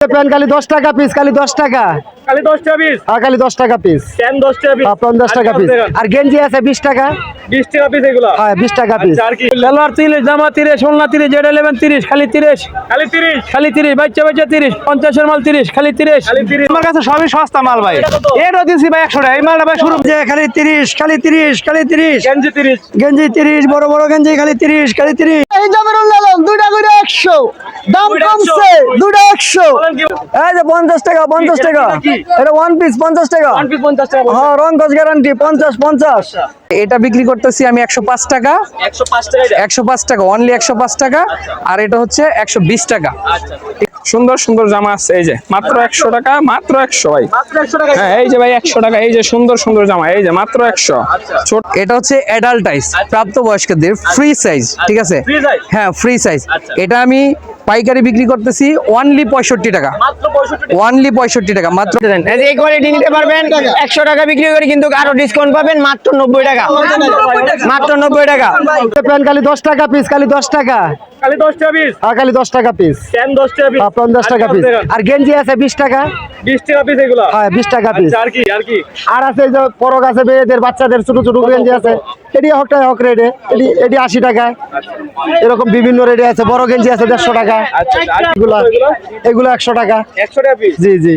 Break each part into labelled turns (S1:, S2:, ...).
S1: Pen খালি দশ টাকা পিস খালি দশ টাকা।
S2: খালি দশটা পিস
S1: আর খালি দশ টাকা পিস
S2: কেন দশটা পিস
S1: পঞ্চাশ টাকা পিস আর গেঞ্জি আছে বিশ টাকা।
S2: বিশ টাকা পিস এগুলা।
S1: হ্যাঁ বিশ টাকা পিস
S2: আর কি?
S3: লালার তিরিশ জামা তিরিশ সোলনা তিরিশ জেড ইলেভেন তিরিশ খালি তিরিশ।
S2: খালি তিরিশ।
S3: খালি তিরিশ বাচ্চা বাচ্চা তিরিশ পঞ্চাশের মাল তিরিশ খালি তিরিশ। আমার কাছে সবই সস্তা মাল ভাই।
S2: এটা কত?
S3: দিচ্ছি ভাই একশো টাকা। এই মালটা ভাই শুরু
S1: যে খালি তিরিশ খালি তিরিশ খালি তিরিশ।
S2: গেঞ্জি তিরিশ।
S1: গেঞ্জি তিরিশ বড় বড় গেঞ্জি খালি তিরিশ খালি তিরিশ। এই জামেরুল লালন দুইটা করে একশো। দাম কমছে দুইটা একশো। এই যে পঞ্চাশ টাকা পঞ্চাশ টাকা। এটা ওয়ান পিস পঞ্চাশ টাকা।
S2: ওয়ান পিস পঞ্চাশ টাকা বলছেন।
S1: হ্যাঁ রং কস গ্যারান্টি পঞ্চাশ পঞ্চাশ।
S4: এটা বিক্রি করতেছি আমি একশো পাঁচ টাকা।
S2: একশো পাঁচ টাকা।
S4: একশো পাঁচ টাকা অনলি একশো পাঁচ টাকা। আর এটা হচ্ছে একশো বিশ টাকা।
S2: আচ্ছা।
S4: সুন্দর সুন্দর জামা আছে এই যে। মাত্র একশো টাকা মাত্র একশো ভাই। হ্যাঁ এই যে ভাই একশো টাকা এই যে সুন্দর সুন্দর জামা এই যে মাত্র একশো।
S2: আচ্ছা।
S4: ছোট এটা হচ্ছে অ্যাডাল্টাইজ প্রাপ্ত বয়স্কদের ফ্রি সাইজ ঠিক আছে? হ্যাঁ ফ্রি সাইজ
S2: আচ্ছা।
S4: এটা আমি পাইকারি বিক্রি করতেছি ওয়ানলি পঁয়ষট্টি টাকা।
S2: মাত্র পঁয়ষট্টি টাকা।
S4: ওয়ানলি পঁয়ষট্টি টাকা মাত্র
S3: এই কোয়ালিটি নিতে পারবেন একশো টাকা বিক্রি করে কিন্তু আরও ডিসকাউন্ট পাবেন মাত্র নব্বই টাকা। মাত্র নব্বই টাকা।
S1: পেন খালি দশ টাকা পিস খালি দশ টাকা।
S2: খালি
S1: আর খালি দশ টাকা পিস
S2: পিস
S1: পঞ্চাশ টাকা পিস আর গেঞ্জি আছে বিশ টাকা।
S2: বিশ টাকা পিস এগুলা।
S1: হ্যাঁ বিশ টাকা পিস
S2: আচ্ছা আর কি? আর
S1: আছে এই যে পরক আছে মেয়েদের বাচ্চাদের ছোট ছোট গেঞ্জি আছে। এটি হক টাকা হক রেটে। এটি এটি আশি টাকা এরকম বিভিন্ন রেটে আছে। বড় গেঞ্জি আছে দেড়শো টাকা।
S2: আচ্ছা
S1: এগুলা
S2: এগুলো
S1: এগুলো একশো টাকা।
S2: একশো টাকা
S1: জি জি।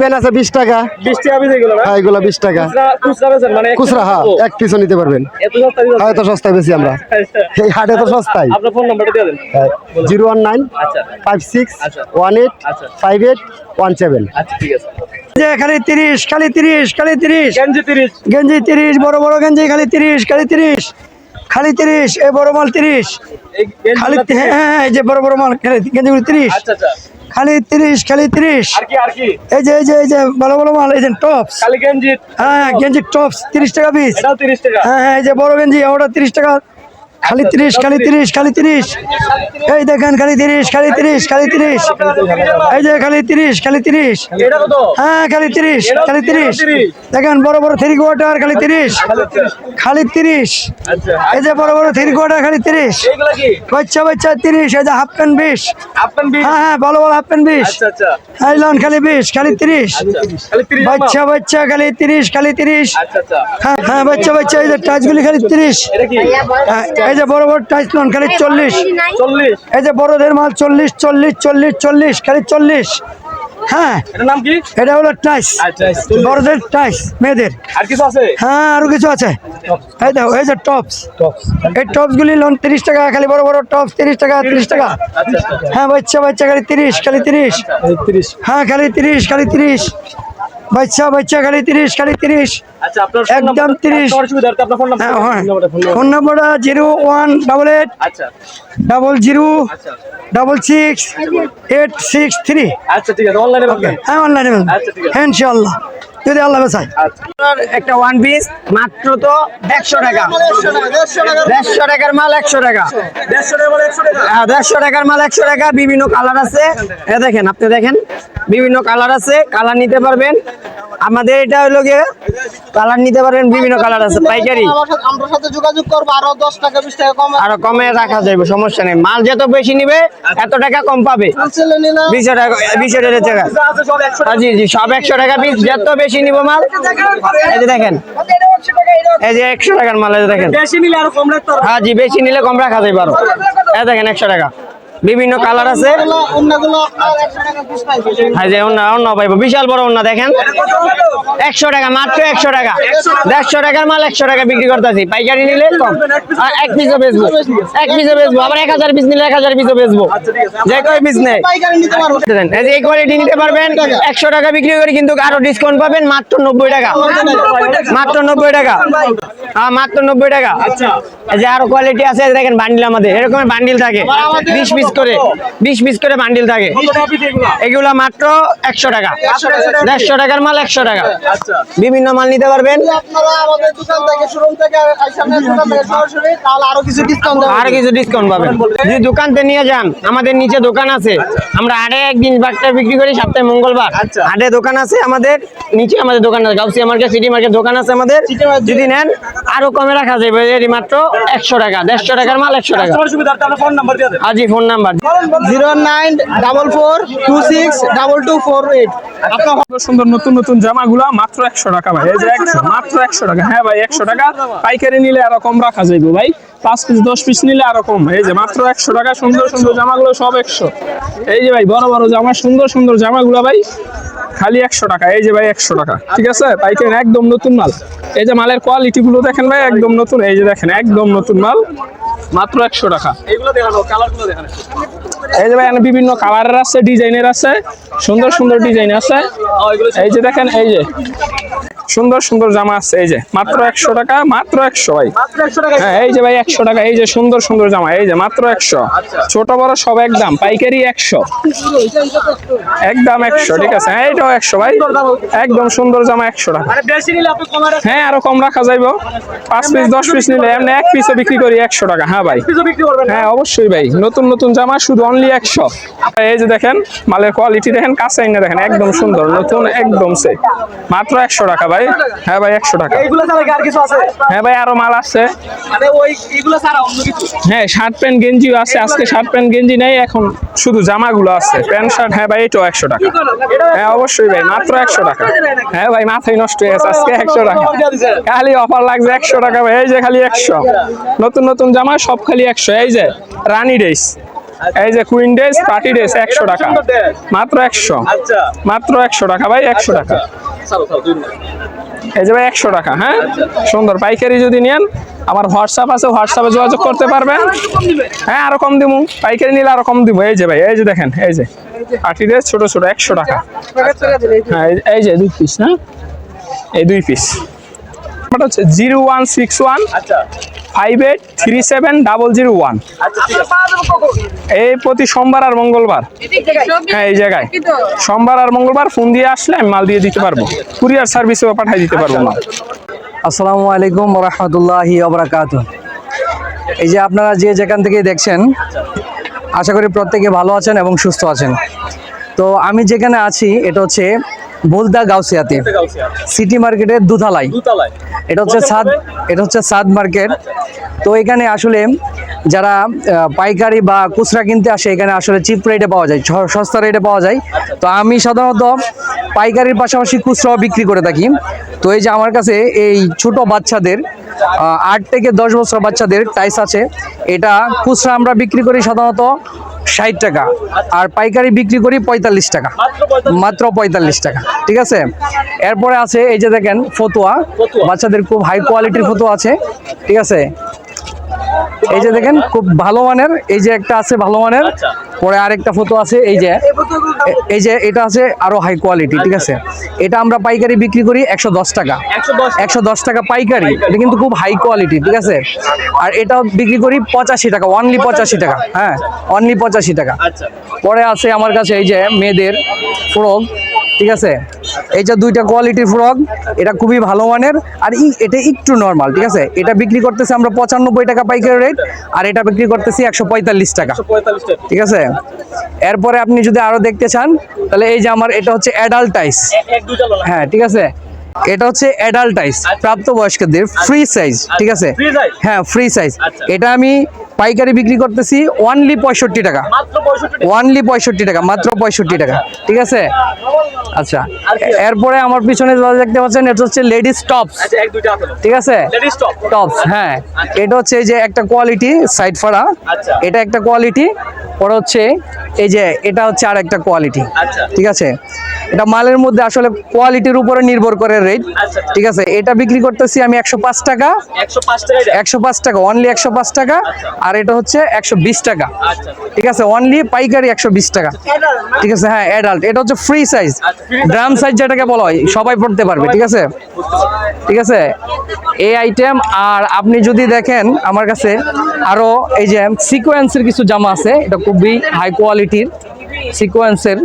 S1: পেন আছে বিশ টাকা।
S2: বিশ টাকা পিস এগুলো
S1: হ্যাঁ এগুলো বিশ টাকা।
S2: খুচরা- খুচরা মানে
S1: হ্যাঁ এক পিছু নিতে পারবেন।
S2: এত
S1: হ্যাঁ এত সস্তায় বেশি আমরা। এই হাটে তো সস্তায়।
S2: আপনার ফোন নাম্বারটা দিয়ে দেন।
S1: জিরো ওয়ান নাইন
S2: আচ্ছা।
S1: ফাইভ সিক্স
S2: আচ্ছা।
S1: ওয়ান এইট
S2: আচ্ছা।
S1: Five eight one seven.
S2: আচ্ছা ঠিক আছে।
S1: যে খালি তিরিশ খালি তিরিশ খালি তিরিশ।
S2: গেঞ্জি তিরিশ।
S1: গেঞ্জি তিরিশ বড় বড় গেঞ্জি খালি তিরিশ খালি তিরিশ। খালি তিরিশ এই বড় মাল তিরিশ। খালি হ্যাঁ হ্যাঁ, এই যে বড় বড় মাল খালি গেঞ্জিগুলো তিরিশ।
S2: আচ্ছা আচ্ছা।
S1: খালি তিরিশ খালি তিরিশ। এই যে এই যে এই যে ভালো ভালো মাল এই যে টপস
S2: খালি গেঞ্জি।
S1: হ্যাঁ গেঞ্জি টপস তিরিশ টাকা পিস হ্যাঁ হ্যাঁ এই যে বড় গেঞ্জি ওটা তিরিশ টাকা। খালি তিরিশ খালি তিরিশ খালি তিরিশ। এই দেখেন খালি তিরিশ খালি তিরিশ খালি তিরিশ। এই যে খালি তিরিশ খালি তিরিশ। হ্যাঁ খালি তিরিশ খালি তিরিশ। দেখেন বড় বড় থ্রি কোয়ার্টার খালি তিরিশ। খালি তিরিশ।
S2: আচ্ছা।
S1: এই যে বড় বড় থ্রি কোয়ার্টার খালি তিরিশ। বাচ্চা বাচ্চা তিরিশ। এই যে হাফ প্যান্ট বিশ হ্যাঁ হ্যাঁ ভালো ভালো হাফ প্যান্ট বিশ
S2: আচ্ছা আচ্ছা।
S1: এই লন খালি বিশ খালি তিরিশ। বাচ্চা বাচ্চা খালি তিরিশ খালি তিরিশ।
S2: আচ্ছা আচ্ছা।
S1: হ্যাঁ হ্যাঁ বাচ্চা বাচ্চা এই যে টাচগুলি খালি তিরিশ। হ্যাঁ, এই যে বড় বড় টাইস নন খালি চল্লিশ। এই যে বড়দের মাল চল্লিশ চল্লিশ চল্লিশ চল্লিশ খালি চল্লিশ। হ্যাঁ।
S2: এটার নাম কি?
S1: এটা হলো টাইস।
S2: আচ্ছা
S1: বড়দের টাইস মেয়েদের।
S2: আর কিছু আছে?
S1: হ্যাঁ আরও কিছু আছে। এই দেখো এই যে টপস এই টপস গুলি লোন তিরিশ টাকা খালি বড় বড় টপস তিরিশ টাকা তিরিশ টাকা।
S2: আচ্ছা আচ্ছা
S1: হ্যাঁ বাচ্চা বাচ্চা খালি তিরিশ খালি তিরিশ।
S2: তিরিশ।
S1: হ্যাঁ খালি তিরিশ খালি তিরিশ। বাচ্চা বাচ্চা খালি তিরিশ খালি তিরিশ।
S2: আচ্ছা
S1: একদম 30
S2: তোমার সুবিধার্থে আপনার ফোন
S1: হ্যাঁ হ্যাঁ।
S2: নাম্বার ফোন নাম্বার
S1: নম্বরটা জিরো ওয়ান ডাবল এইট
S2: আচ্ছা।
S1: ডাবল জিরো
S2: আচ্ছা।
S1: Double six eight six three
S2: আচ্ছা ঠিক আছে অনলাইনে
S1: হ্যাঁ অনলাইনে
S2: আচ্ছা,
S1: হ্যাঁ ইনশাল্লাহ যদি আল্লাহ
S3: একটা ওয়ান পিস মাত্র তো একশো টাকা। দেড়শো টাকার মাল একশো টাকা।
S2: দেড়শো
S3: হ্যাঁ, দেড়শো টাকার মাল একশো টাকা বিভিন্ন কালার আছে। এ দেখেন আপনি দেখেন বিভিন্ন কালার আছে কালার নিতে পারবেন। আমাদের এটা হলো গিয়ে কালার নিতে পারবেন বিভিন্ন কালার আছে পাইকারি।
S5: আমার সাথে যোগাযোগ করব আরও দশ টাকা বিশ টাকা কম
S3: আরও কমে রাখা যাবে সমস্যা নেই। মাল যত বেশি নিবে এত টাকা কম পাবে।
S5: ছেলে
S3: বিশ টাকা বিশ টাকা। হ্যাঁ, জি জি সব একশো টাকা পিস যত বেশি নিব মাল? এই যে দেখেন। এই যে একশো টাকার মাল এই যে দেখেন।
S2: বেশি নিলে আরও কম রাখতে
S3: হ্যাঁ জি বেশি নিলে কম রাখা যায় পারো এই দেখেন একশো টাকা। বিভিন্ন কালার আছে।
S5: একশো টাকা পিস
S3: হ্যাঁ যে অন্য অন্য পাইবো বিশাল বড় অন্য দেখেন। একশো টাকা মাত্র একশো টাকা। দেড়শো টাকার মাল একশো টাকা বিক্রি করতেছি। পাইকারি নিলে কম। এক পিসও বেচবো। এক পিসও বেচবো। আবার এক হাজার পিস নিলে এক হাজার পিসও বেচবো। যে কয় পিস নেই। এই কোয়ালিটি নিতে পারবেন। একশো টাকা। বিক্রি করে কিন্তু আরও ডিসকাউন্ট পাবেন মাত্র নব্বই টাকা। মাত্র নব্বই টাকা। হ্যাঁ মাত্র নব্বই টাকা।
S2: আচ্ছা।
S3: এই যে আরও কোয়ালিটি আছে দেখেন বান্ডিল আমাদের। এরকম বান্ডিল থাকে। বিশ পিস করে বিশ পিস করে বান্ডিল থাকে।
S2: এগুলা?
S3: এগুলা মাত্র একশো টাকা। দেড়শো টাকার মাল একশো টাকা।
S2: আচ্ছা।
S3: বিভিন্ন মাল নিতে পারবেন।
S5: দোকান থেকে শোরুম থেকে সামনের দোকান থেকে সরাসরি তাহলে আরও কিছু ডিসকাউন্ট
S3: আর কিছু ডিসকাউন্ট পাবেন। যদি দোকানতে নিয়ে যান আমাদের নিচে দোকান আছে। আমরা আড়ে একদিন বারটা বিক্রি করি সপ্তাহে মঙ্গলবার।
S2: আচ্ছা।
S3: আড়ে দোকান আছে আমাদের নিচে আমাদের দোকান আছে। গাউসিয়া মার্কেট সিটি মার্কেট দোকান আছে আমাদের। যদি নেন আরও কমে রাখা যাবে। এর মাত্র একশো টাকা দেড়শো টাকার মাল একশো টাকা।
S2: তোমার phone number
S3: number.
S6: Zero nine double four two six double two four eight. আপনার
S7: সুন্দর নতুন নতুন জামাগুলা মাত্র একশো টাকা ভাই। যে একশো, মাত্র একশো টাকা। হ্যাঁ ভাই, একশো টাকা। পাইকারি নিলে আরও কম রাখা যাইব ভাই। পাঁচ পিস দশ পিস নিলে আরও কম। এই যে মাত্র একশো টাকা সুন্দর সুন্দর জামাগুলো সব একশো। এই যে ভাই বড় বড় জামা সুন্দর সুন্দর জামাগুলো ভাই খালি একশো টাকা। এই যে ভাই একশো টাকা। ঠিক আছে? পাইকারি একদম নতুন মাল। এই যে মালের কোয়ালিটি গুলো দেখেন ভাই একদম নতুন। এই যে দেখেন একদম নতুন মাল। মাত্র একশো টাকা। এই যে ভাই এখানে বিভিন্ন কালারের আছে ডিজাইনের আছে। সুন্দর সুন্দর ডিজাইন আছে। এই যে দেখেন এই যে। সুন্দর সুন্দর জামা আছে এই যে। মাত্র একশো টাকা মাত্র একশো ভাই। হ্যাঁ এই যে ভাই একশো টাকা এই যে সুন্দর সুন্দর জামা এই যে মাত্র একশো। ছোট বড় সব একদম পাইকারি একশো। একদম একশো ঠিক আছে। হ্যাঁ এইটাও একশো ভাই। একদম সুন্দর জামা একশো টাকা। হ্যাঁ আরও কম রাখা যাইব। পাঁচ পিস দশ পিস নিলে এমনি এক পিসে বিক্রি করি একশো টাকা। হ্যাঁ ভাই। হ্যাঁ অবশ্যই ভাই। নতুন নতুন জামা শুধু অনলি একশো। এই যে দেখেন মালের কোয়ালিটি দেখেন কাছে না দেখেন একদম সুন্দর নতুন একদম সে মাত্র একশো টাকা ভাই? হ্যাঁ ভাই একশো টাকা। হ্যাঁ ভাই আরও মাল আছে হ্যাঁ শার্ট প্যান্ট গেঞ্জিও আছে। আজকে শার্ট প্যান্ট গেঞ্জি নেই এখন শুধু জামাগুলো আছে। প্যান্ট শার্ট হ্যাঁ ভাই এটাও একশো টাকা। হ্যাঁ অবশ্যই ভাই মাত্র একশো টাকা। হ্যাঁ ভাই মাথায় নষ্ট হয়ে গেছে আজকে একশো টাকা। খালি অফার লাগছে একশো টাকা ভাই এই যে খালি একশো। নতুন নতুন জামা সব খালি একশো। এই যে রানি ড্রেস। এই যে কুইন ড্রেস পার্টি ড্রেস একশো টাকা। মাত্র একশো।
S2: আচ্ছা।
S7: মাত্র একশো টাকা ভাই একশো টাকা। এই যে ভাই একশো টাকা হ্যাঁ? সুন্দর, পাইকারি যদি নেন, আমার হোয়াটসঅ্যাপ আছে হোয়াটসঅ্যাপে যোগাযোগ করতে পারবেন। হ্যাঁ আরও কম দিব পাইকারি নিলে আরও কম দিব। এই যে ভাই, এই যে দেখেন, এই যে। আটি ড্রেস ছোট ছোট, একশো টাকা। হ্যাঁ এই- যে দুই পিস না? এই দুই পিস হচ্ছে জিরো ওয়ান সিক্স ওয়ান
S2: আচ্ছা।
S7: Five eight three seven double zero one
S2: আচ্ছা
S7: এই প্রতি সোমবার আর মঙ্গলবার। হ্যাঁ এই জায়গায়। সোমবার আর মঙ্গলবার ফোন দিয়ে আসলে আমি মাল দিয়ে দিতে পারব। কুরিয়ার সার্ভিসেও পাঠিয়ে দিতে পারব মাল।
S4: আসসালামু আলাইকুম রহমতুল্লাহি এই যে আপনারা যে যেখান থেকে দেখছেন আশা করি প্রত্যেকে ভালো আছেন এবং সুস্থ আছেন। তো আমি যেখানে আছি এটা হচ্ছে বুলদা গাউসিয়াতে। সিটি মার্কেটের
S2: দুতলায়।
S4: এটা হচ্ছে সাদ এটা হচ্ছে সাদ মার্কেট। তো এখানে আসলে যারা পাইকারি বা খুচরা কিনতে আসে এখানে আসলে চিপ রেটে পাওয়া যায় সস্তা রেটে পাওয়া যায়। তো আমি সাধারণত পাইকারির পাশাপাশি খুচরাও বিক্রি করে থাকি। তো এই যে আমার কাছে এই ছোট বাচ্চাদের আট থেকে দশ বছর বাচ্চাদের টাইস আছে। এটা খুচরা আমরা বিক্রি করি সাধারণত ষাট টাকা আর পাইকারি বিক্রি করি পঁয়তাল্লিশ টাকা। মাত্র পঁয়তাল্লিশ টাকা ঠিক আছে? এরপরে আছে এই যে দেখেন ফতুয়া। বাচ্চাদের খুব হাই কোয়ালিটির ফতুয়া আছে ঠিক আছে? এই যে দেখেন খুব ভালো মানের এই যে একটা আছে ভালো মানের পরে আরেকটা ফটো আছে এই যে। এই যে এটা আছে আরও হাই কোয়ালিটি ঠিক আছে? এটা আমরা পাইকারি বিক্রি করি একশো দশ টাকা।
S2: একশো দশ
S4: টাকা। পাইকারি এটা কিন্তু খুব হাই কোয়ালিটি ঠিক আছে? আর এটাও বিক্রি করি পঁচাশি টাকা অনলি পঁচাশি টাকা হ্যাঁ অনলি পঁচাশি টাকা।
S2: আচ্ছা।
S4: পরে আছে আমার কাছে এই যে মেয়েদের ফ্রক ঠিক আছে? এই যে দুইটা কোয়ালিটির ফ্রক এটা খুবই ভালো মানের আর ই- এটা একটু নর্মাল ঠিক আছে? এটা বিক্রি করতেছি আমরা পঁচানব্বই টাকা পাইকারি রেট আর এটা বিক্রি করতেছি একশো পঁয়তাল্লিশ টাকা। ঠিক আছে? এরপরে আপনি যদি আরও দেখতে চান তাহলে এই যে আমার এটা হচ্ছে অ্যাডাল্টাইস হ্যাঁ ঠিক আছে? এটা হচ্ছে অ্যাডাল্টাইজ প্রাপ্তবয়স্কদের ফ্রি সাইজ ঠিক আছে? হ্যাঁ ফ্রি সাইজ
S2: আচ্ছা।
S4: এটা আমি পাইকারি বিক্রি করতেছি ওয়ানলি পঁয়ষট্টি টাকা। ওয়ানলি পঁয়ষট্টি টাকা। মাত্র পঁয়ষট্টি টাকা ঠিক আছে? আচ্ছা? এরপরে আমার পিছনে যা দেখতে পাচ্ছেন এটা হচ্ছে লেডিস টপস
S2: আচ্ছা
S4: ঠিক আছে? টপস হ্যাঁ। এটা হচ্ছে এই যে একটা কোয়ালিটি সাইড ফাড়া।
S2: আচ্ছা।
S4: এটা একটা কোয়ালিটি পরে হচ্ছে এই যে এটা হচ্ছে আর একটা কোয়ালিটি
S2: আচ্ছা।
S4: ঠিক আছে? এটা মালের মধ্যে আসলে কোয়ালিটির উপরে নির্ভর করে রেট
S2: আচ্ছা, আচ্ছা।
S4: ঠিক আছে এটা বিক্রি করতেছি আমি একশো পাঁচ টাকা। একশো পাঁচ টাকা অনলি একশো পাঁচ টাকা আর এটা হচ্ছে একশো বিশ টাকা।
S2: আচ্ছা
S4: ঠিক আছে অনলি পাইকারি একশো বিশ টাকা। ঠিক আছে হ্যাঁ অ্যাডাল্ট এটা হচ্ছে ফ্রি সাইজ ড্রাম সাইজ যেটাকে বলা হয় সবাই পড়তে পারবে ঠিক আছে? ঠিক আছে এই আইটেম আর আপনি যদি দেখেন আমার কাছে আরও এই যে সিকোয়েন্সের কিছু জামা আছে এটা খুবই হাই কোয়ালিটির সিকোয়েন্সের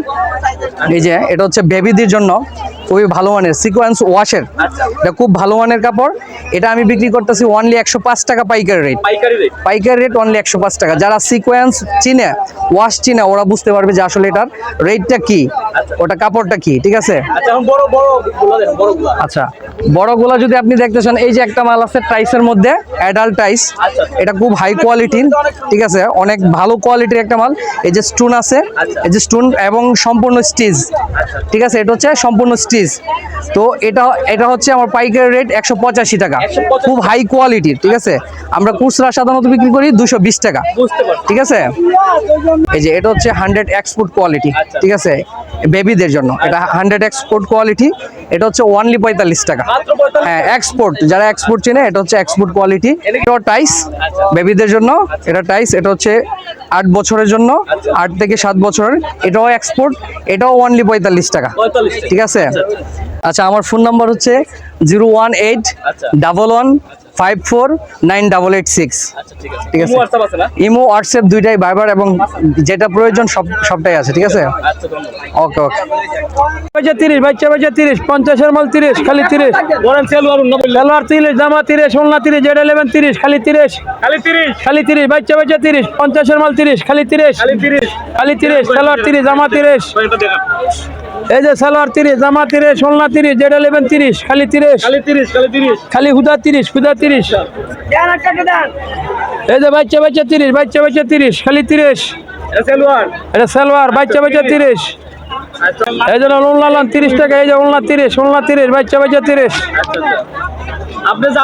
S4: এই যে এটা হচ্ছে বেবিদের জন্য। খুবই ভালো মানের সিকোয়েন্স ওয়াশের
S2: আচ্ছা।
S4: এটা খুব ভালো মানের কাপড়। এটা আমি বিক্রি করতেছি অনলি একশো পাঁচ টাকা পাইকারি রেট
S2: পাইকারি রেট
S4: অনলি একশো পাঁচ টাকা। যারা সিকোয়েন্স চিনে ওয়াশ চিনে ওরা বুঝতে পারবে যে আসলে এটার রেটটা কি। ওটা কাপড়টা কি ঠিক আছে?
S2: আচ্ছা বড় বড়গুলা দেখেন বড়গুলা।
S4: আচ্ছা বড়গুলো যদি আপনি দেখতে চান এই যে একটা মাল আছে টাইসের মধ্যে অ্যাডাল্ট টাইস
S2: আচ্ছা।
S4: এটা খুব হাই কোয়ালিটির ঠিক আছে? অনেক ভালো কোয়ালিটির একটা মাল। এই যে স্টোন আছে
S2: আচ্ছা।
S4: এই যে স্টোন এবং সম্পূর্ণ স্টিচ ঠিক আছে? এটা হচ্ছে সম্পূর্ণ স্টিচ তো এটা এটা হচ্ছে আমার পাইকারি রেট একশো পঁচাশি টাকা। খুব হাই কোয়ালিটির ঠিক আছে? আমরা খুচরা সাধারণত বিক্রি করি দুশো বিশ টাকা। ঠিক আছে? এই যে এটা হচ্ছে হান্ড্রেড এক্সপোর্ট কোয়ালিটি
S2: আচ্ছা।
S4: ঠিক আছে? বেবিদের জন্য। এটা হান্ড্রেড এক্সপোর্ট কোয়ালিটি এটা হচ্ছে ওয়ানলি পঁয়তাল্লিশ টাকা। হ্যাঁ এক্সপোর্ট যারা এক্সপোর্ট চেনে এটা হচ্ছে এক্সপোর্ট কোয়ালিটি এটা টাইস
S2: আচ্ছা।
S4: বেবিদের জন্য। এটা টাইস এটা হচ্ছে আট বছরের জন্য।
S2: আচ্ছা।
S4: আট থেকে সাত বছরের। এটাও এক্সপোর্ট এটাও ওয়ানলি পঁয়তাল্লিশ টাকা। ঠিক আছে? আচ্ছা আমার ফোন নাম্বার হচ্ছে জিরো ওয়ান এইট
S2: আচ্ছা।
S4: Double one five four nine double eight six.
S2: আচ্ছা ঠিক আছে। ইমো WhatsApp আছে না?
S4: ইমো হোয়াটসঅ্যাপ দুইটাই বাইবার এবং যেটা প্রয়োজন সব সবটাই আছে ঠিক আছে?
S2: আচ্ছা
S4: ওকে ওকে।
S8: বাচ্চা তিরিশ বাচ্চা বাচ্চা তিরিশ পঞ্চাশের মাল তিরিশ খালি তিরিশ। সালোয়ার তিরিশ জামা তিরিশ ওলনা তিরিশ জেড ইলেভেন তিরিশ খালি তিরিশ।
S2: খালি 30
S8: খালি তিরিশ বাচ্চা বাচ্চা তিরিশ পঞ্চাশের মাল তিরিশ খালি তিরিশ।
S2: খালি 30
S8: খালি তিরিশ সালোয়ার তিরিশ জামা তিরিশ। এই যে সালোয়ার তিরিশ জামা তিরিশ ওলনা তিরিশ জেড ইলেভেন তিরিশ খালি তিরিশ।
S2: খালি 30 খালি 30
S8: খালি হুদা তিরিশ হুদা তিরিশ। এই যে বাচ্চা বাচ্চা তিরিশ বাচ্চা বাচ্চা তিরিশ খালি তিরিশ।
S2: এটা সেলওয়ার
S8: এটা সালোয়ার বাচ্চা বাচ্চা তিরিশ। এই যে ওলনা লান তিরিশ টাকা এই যে ওলনা তিরিশ ওলনা তিরিশ বাচ্চা বাচ্চা তিরিশ।
S2: আপনি যা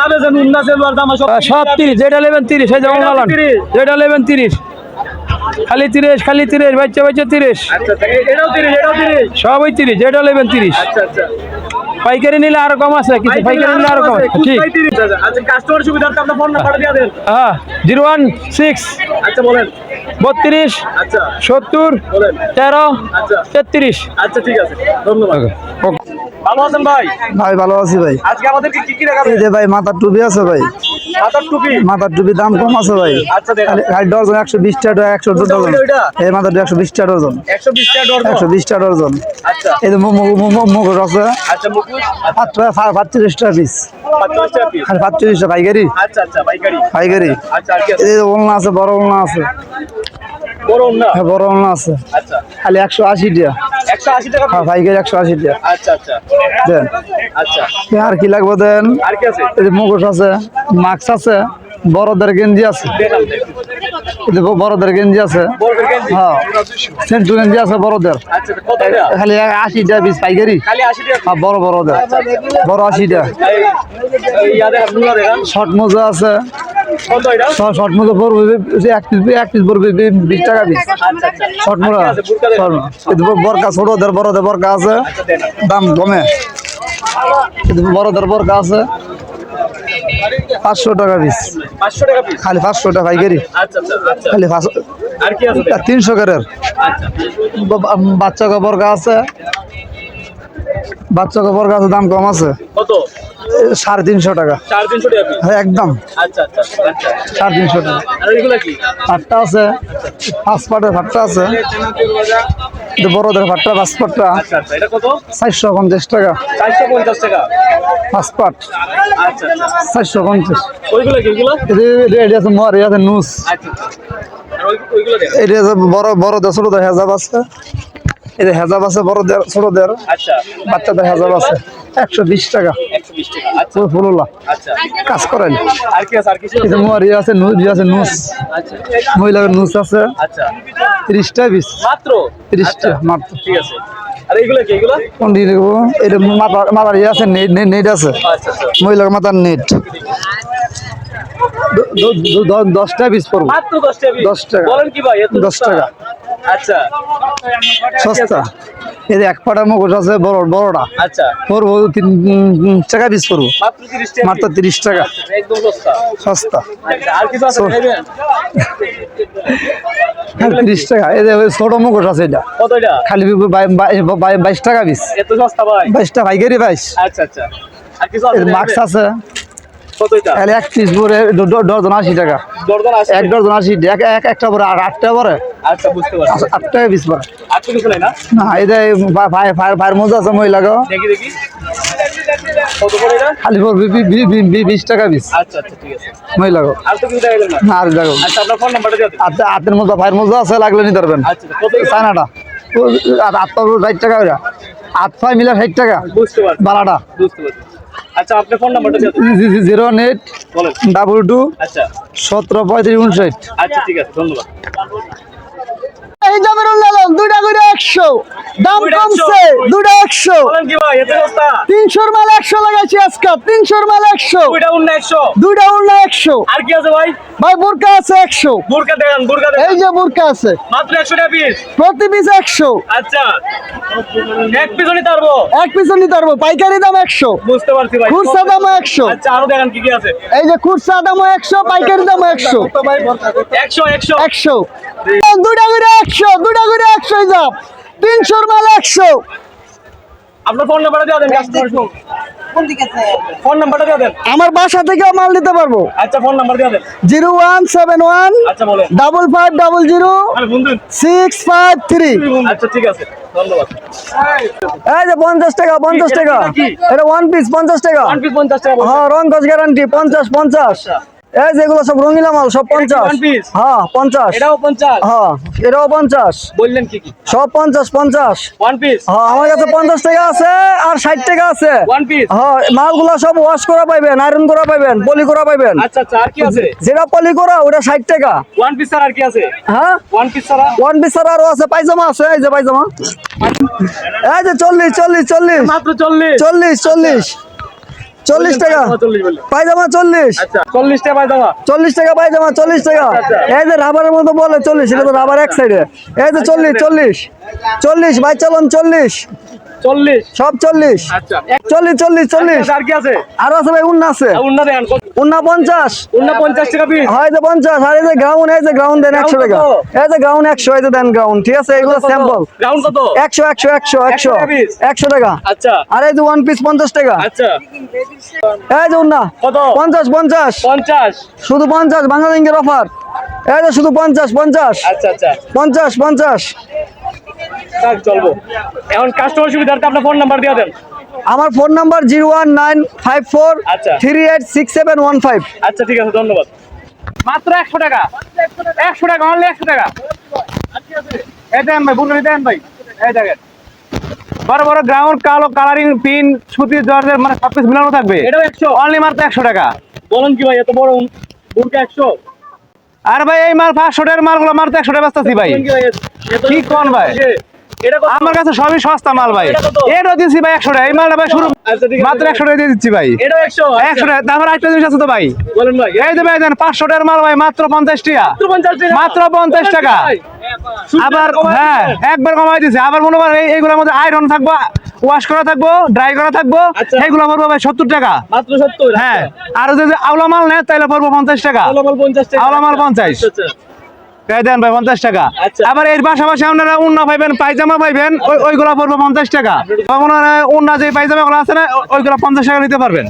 S2: সব
S8: তিরিশ যেটা নেবেন তিরিশ এই যে ওলনা লান যেটা নেবেন তিরিশ। খালি তিরিশ খালি তিরিশ বাচ্চা বাচ্চা তিরিশ।
S2: আচ্ছা আচ্ছা এ- এটাও 30 এটাও 30
S8: সবই তিরিশ যেটা নেবেন তিরিশ।
S2: আচ্ছা আচ্ছা।
S8: পাইকারি নিলে আরও কম আছে কিছু পাইকারি নিলে আরও কম ঠিক।
S2: আচ্ছা কাস্টমার সুবিধার্থে আপনার ফোন নাম্বারটা দিয়ে দেন।
S8: হ্যাঁ জিরো ওয়ান সিক্স
S2: আচ্ছা বলেন।
S8: বত্রিশ
S2: আচ্ছা।
S8: সত্তর তেরো
S2: আচ্ছা।
S8: তেত্রিশ।
S2: আচ্ছা ঠিক আছে। ধন্যবাদ। ভালো আছেন ভাই?
S6: ভাই ভালো আছি ভাই।
S2: আজকে আমাদেরকে কি কি
S6: যে ভাই মাথার টুপি আছে ভাই।
S2: মাথার টুপি
S6: দাম কম আছে ভাই।
S2: আচ্ছা
S6: ডজন একশো বিশ টাকা একশো ডজন? এই মাথার একশো বিশ টাকা ডজন।
S2: 120 টাকা ডর্জন
S6: একশো বিশ টাকা ডজন।
S2: আচ্ছা।
S6: এই যে মুখোশ আছে।
S2: আচ্ছা
S6: পাঁচচল্লিশ টাকা পিস
S2: 45 টাকা পিস
S6: খালি পাঁচচল্লিশ টাকা পাইকারি।
S2: পাইকারি?
S6: এই ওলনা আছে বড় ওলনা আছে।
S2: বড় না
S6: হ্যাঁ বড় ওলনা আছে।
S2: আচ্ছা।
S6: খালি একশো আশি টাকা
S2: 180 টাকা
S6: হ্যাঁ টাকা
S2: আচ্ছা আচ্ছা।
S6: দেন।
S2: আচ্ছা।
S6: আর কি লাগবে দেন?
S2: আর কি আছে?
S6: এই যে মুখোশ আছে মাস্ক আছে বড়দের গেঞ্জি আছে। বড়দের গেঞ্জি আছে। হ্যাঁ। সেন্টু গেঞ্জি আছে বড়দের।
S2: আচ্ছা
S6: খালি আশি টাকা? পিস পাইকারি।
S2: খালি 80 টাকা
S6: আর বড় বড়দের। বড় আশি টাকা
S2: এই এই দেখান মুলা দেখান।
S6: শর্ট মোজা আছে। শর্ট মোজা পড়বে এক পিস এক পিস পড়বে বিশ টাকা পিস।
S2: আচ্ছা আচ্ছা
S6: শর্ট মোজা?
S2: বুরকা
S6: ছোটদের বড়দের বরকা আছে। দাম কমে। বড়দের বরকা আছে। পাঁচশো টাকা পিস
S2: 500 টাকা পিস
S6: খালি পাঁচশো টাকা পাইকারি।
S2: আচ্ছা আচ্ছা আচ্ছা
S6: খালি পাঁচশো
S2: আর কি আছে দেখান?
S6: তিনশো কারের
S2: আচ্ছা
S6: বাচ্চা কাপড় আছে। বাচ্চা কাপড় আছে দাম কম আছে।
S2: কত?
S6: সাড়ে তিনশো টাকা।
S2: 350 টাকা
S6: হ্যাঁ একদম।
S2: আচ্ছা আচ্ছা আচ্ছা।
S6: সাড়ে তিনশো টাকা।
S2: আর এগুলা কি?
S6: ফাটটা আছে। পাঁচ পাটের ফাটটা আছে। বড়দের ফাটটা পাঁচ পাটটা
S2: আচ্ছা আচ্ছা
S6: চারশো পঞ্চাশ টাকা।
S2: 450
S6: পাঁচ পাট
S2: আচ্ছা আচ্ছা।
S6: চারশো পঞ্চাশ। এটা আছে মর এটা আছে নুস।
S2: আচ্ছা আচ্ছা।
S6: এটা আছে বড় বড়দের ছোটদের হেজাব আছে। এটা হেজাব আছে বড়দের ছোটদের।
S2: আচ্ছা।
S6: বাচ্চাদের হেজাব আছে। একশো বিশ টাকা।
S2: 120 আচ্ছা।
S6: ফুলুল্লাহ
S2: আচ্ছা।
S6: কাজ করেন।
S2: আর কি আছে আর কিছু
S6: এটা মোয়ারি আছে আছে নুস।
S2: আচ্ছা।
S6: মহিলাদের নুস আছে।
S2: আচ্ছা।
S6: তিরিশটা পিস।
S2: মাত্র?
S6: তিরিশটা মাত্র।
S2: ঠিক আছে।
S6: মাথার ইয়ে আছে নেট আছে। মহিলার মাথার নেট। দশটা পিস পড়ব।
S2: মাত্র 10
S6: দশ টাকা। দশ টাকা।
S2: আচ্ছা।
S6: সস্তা। এই এক পাটা আছে বড় বড়টা।
S2: আচ্ছা।
S6: পড়ব তিন টাকা পিস পড়ব
S2: মাত্র 30 টাকা
S6: মাত্র
S2: piece?
S6: তিরিশ টাকা।
S2: আচ্ছা, একদম সস্তা।
S6: সস্তা।
S2: আচ্ছা আর কিছু আছে
S6: তিরিশ টাকা। এই যে ওই ছোট মুখোশ আছে এটা। খালি বাই- বাই- বাই- বাইশ টাকা পিস বাইশটা পাইকারি বাইশ
S2: আচ্ছা আচ্ছা। আছে
S6: মাস্ক
S9: তাহলে এক পিস পরে ডজন আশি টাকা। এক ডজন আশি এক এক একটা পরে আর আটটা পরে
S10: আচ্ছা
S9: আট টাকা পিস পরে
S10: না?
S9: এটা ফায়ার আছে খালি পড়বে বিশ টাকা পিস
S10: আচ্ছা আচ্ছা আর না
S9: দেখো
S10: আচ্ছা
S9: হাতের ফায়ার মজা আছে লাগলে নিতে পারবেন।
S10: আচ্ছা?
S9: চায়নাটা। আট ষাট টাকা আট মিলে ষাট টাকা।
S10: বুঝতে আচ্ছা আপনার ফোন নাম্বারটা দেন
S9: জিরো এইট
S10: বলেন।
S9: ডাবল টু
S10: আচ্ছা।
S9: সতেরো পঁয়ত্রিশ উনষাট।
S10: আচ্ছা ঠিক আছে ধন্যবাদ।
S9: দুইটা করে একশো। দাম কমছে দুইটা একশো। তিনশোর মাল একশো লাগাইছি আজকে তিনশোর মাল একশো।
S10: দুইটা উন্ন একশো। আর কি আছে ভাই?
S9: ভাই বোরকা আছে একশো।
S10: বুরকা দেখান বুরকা
S9: এই যে বোরকা আছে।
S10: মাত্র একশো টাকা পিস
S9: প্রতি পিস একশো।
S10: আচ্ছা। এক পিস নিতে পারব
S9: এক নিতে পারব পাইকারি দাম একশো।
S10: বুঝতে পারছি ভাই।
S9: দাম একশো।
S10: আচ্ছা আরও দেখান কি কি আছে।
S9: এই যে দাম একশো পাইকারি দাম একশো।
S10: একশো একশো।
S9: একশো। দুটা করে একশো দুটা করে একশো দাম তিনশোর মাল একশো।
S10: আপনার ফোন নাম্বারটা দিয়ে দেন ফোন নাম্বারটা দিয়ে দেন।
S9: আমার বাসা থেকে মাল নিতে পারব।
S10: আচ্ছা ফোন নাম্বার দিয়ে দেন।
S9: জিরো ওয়ান সেভেন ওয়ান
S10: আচ্ছা বলেন।
S9: Double five double zero six five three.
S10: আচ্ছা ঠিক আছে। ধন্যবাদ।
S1: এই যে পঞ্চাশ টাকা পঞ্চাশ টাকা। এটা ওয়ান পিস পঞ্চাশ টাকা।
S10: ওয়ান পিস পঞ্চাশ টাকা
S1: হ্যাঁ রং কস গ্যারান্টি পঞ্চাশ পঞ্চাশ। এই যেগুলো সব রঙিলা মাল সব পঞ্চাশ। হ্যাঁ পঞ্চাশ।
S10: এটাও পঞ্চাশ?
S1: হ্যাঁ এটাও পঞ্চাশ।
S10: বললেন কি কি?
S1: সব পঞ্চাশ পঞ্চাশ।
S10: ওয়ান পিস
S1: হ্যাঁ আমার কাছে পঞ্চাশ টাকা আছে আর ষাট টাকা আছে।
S10: ওয়ান পিস
S1: হ্যাঁ মালগুলো সব ওয়াশ করা পাইবেন আয়রন করা পাইবেন পলি করা পাইবেন।
S10: আচ্ছা আচ্ছা আর কি আছে?
S1: যেটা পলি করা ওটা ষাট টাকা।
S10: ওয়ান পিস আর কি আছে?
S1: হ্যাঁ?
S10: ওয়ান পিস ছাড়া?
S1: ওয়ান পিস আরও আছে। পায়জামা আছে এই যে পায়জামা এই যে চল্লিশ চল্লিশ চল্লিশ।
S10: মাত্র চল্লিশ।
S1: চল্লিশ চল্লিশ। চল্লিশ টাকা। পায়জামা চল্লিশ
S10: আচ্ছা চল্লিশ টাকা পায়জামা।
S1: চল্লিশ টাকা পায়জামা চল্লিশ টাকা। এই যে রাবারের মতো বলে চল্লিশ এটা তো রাবার এক সাইডে এই যে চল্লিশ চল্লিশ। চল্লিশ বাই চালান চল্লিশ।
S10: চল্লিশ।
S1: সব চল্লিশ।
S10: আচ্ছা।
S1: চল্লিশ চল্লিশ চল্লিশ।
S10: আর কি আছে?
S1: আর আছে ভাই উন্না আছে।
S10: উন্না দেখান
S1: উন্না পঞ্চাশ।
S10: উন্না পঞ্চাশ টাকা পিস
S1: হয় যে পঞ্চাশ আর এই যে গ্রাউন্ড এই যে গ্রাউন্ড দেন একশো টাকা।
S10: কত?
S1: এই যে গ্রাউন্ড একশো এই যে দেন গ্রাউন্ড ঠিক আছে? এগুলো স্যাম্পল
S10: গ্রাউন্ড কত?
S1: একশো একশো একশো একশো একশো। টাকা
S10: আচ্ছা।
S1: আর এই যে ওয়ান পিস পঞ্চাশ টাকা।
S10: আচ্ছা।
S1: এই যে উন্না।
S10: কত?
S1: পঞ্চাশ পঞ্চাশ।
S10: পঞ্চাশ।
S1: শুধু পঞ্চাশ বাংলাদেশের অফার এই যে শুধু পঞ্চাশ পঞ্চাশ।
S10: আচ্ছা আচ্ছা।
S1: পঞ্চাশ পঞ্চাশ।
S10: চলবো। এখন কাস্টমার সুবিধার্থে আপনার ফোন নাম্বার দিয়ে দেন।
S1: আমার phone number zero one nine five four
S10: আচ্ছা।
S1: Three eight six seven one five
S10: আচ্ছা ঠিক আছে ধন্যবাদ। মাত্র একশো টাকা। একশো টাকা অনলি একশো টাকা। এই দেন ভাই দেন ভাই। এই দেখেন। বড় বড় গ্রাউন্ড কালো কালারিং পিন সুতির জর্জের মানে সব কিছু মিলানো থাকবে। এটাও একশো। অনলি মাত্র একশো টাকা। বলেন কি ভাই এত বড় বুরকা একশো? আর ভাই এই মাল পাঁচশো টাকার মালগুলো মাত্র একশো টাকা বেচতেছি ভাই। কি কোন ভাই? আমার কাছে সবই সস্তা মাল ভাই। এটা দিচ্ছি ভাই একশো টাকা। এই মালটা ভাই শুরু মাত্র একশো টাকা দিয়ে দিচ্ছি ভাই।
S2: একশো?
S10: একশো টাকা। তারপর একটা জিনিস আছে তো ভাই। এই যে ভাই পাঁচশো টাকার মাল ভাই মাত্র পঞ্চাশ টাকা। মাত্র পঞ্চাশ টাকা। আবার হ্যাঁ একবার কমাই দিছে। আবার মনে করেন এইগুলোর মধ্যে আয়রন থাকব ওয়াশ করা থাকব ড্রাই করা থাকব
S2: আচ্ছা।
S10: এইগুলো পড়ব ভাই সত্তর টাকা।
S2: মাত্র সত্তর
S10: হ্যাঁ। আর যদি আওলা মাল নেয় তাহলে পড়ব পঞ্চাশ টাকা। আওলা মাল পঞ্চাশ।
S2: আচ্ছা, আচ্ছা।
S10: দেন ভাই পঞ্চাশ টাকা।
S2: আচ্ছা।
S10: আবার এর পাশাপাশি আপনারা উন্না পাইবেন পায়জামা পাইবেন ওই ওইগুলো পড়ব পঞ্চাশ টাকা। তখন উন্না যে পায়জামা গুলো আছে না ওইগুলো পঞ্চাশ টাকা নিতে পারবেন।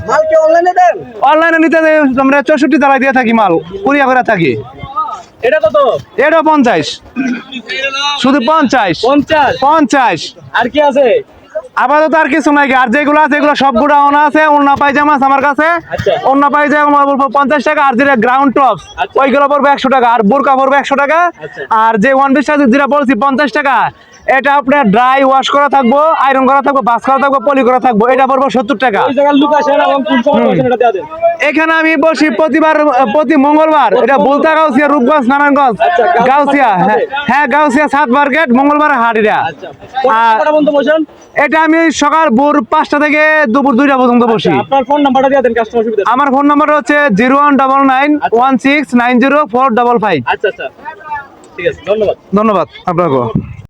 S1: অনলাইনে
S10: নিতে আমরা চৌষট্টি তালায় দিয়ে থাকি মাল কুড়িয়া করে থাকি।
S2: এটা কত?
S10: পঞ্চাশ। শুধু পঞ্চাশ।
S2: পঞ্চাশ।
S10: পঞ্চাশ।
S2: আর কি আছে?
S10: আপাতত আর কিছু নাই আর যেগুলো আছে এগুলো সবগুলো ওনা আছে। অন্য পায়জামা আছে আমার কাছে।
S2: আচ্ছা।
S10: অন্য পায়জামা বলব পঞ্চাশ টাকা আর যেটা গ্রাউন্ড টপস
S2: আচ্ছা।
S10: ওইগুলো পড়বে একশো টাকা আর বোরকা পড়বে একশো টাকা।
S2: আচ্ছা।
S10: আর যে ওয়ান পিসটা যেটা বলছি পঞ্চাশ টাকা এটা আপনার ড্রাই ওয়াশ করা থাকব আয়রন করা থাকব বাস করা থাকব পলি করা থাকব এটা পড়ব সত্তর টাকা।
S2: এটা
S10: এখানে আমি বসি প্রতিবার প্রতি মঙ্গলবার এটা বুলতা গাউসিয়া রূপগঞ্জ নারায়ণগঞ্জ
S2: আচ্ছা, গাউসিয়া
S10: হ্যাঁ, গাউসিয়া সাত মার্কেট মঙ্গলবার
S2: আচ্ছা। বন্ধ বসেন?
S10: এটা আমি সকাল ভোর পাঁচটা থেকে দুপুর দুইটা পর্যন্ত বসি।
S2: আপনার ফোন নাম্বারটা দিয়ে দেন কাস্টমার সুবিধা
S10: আমার ফোন নাম্বার হচ্ছে zero one double nine one six nine zero four double five.
S2: আচ্ছা আচ্ছা। ঠিক আছে ধন্যবাদ।
S10: ধন্যবাদ আপনাকে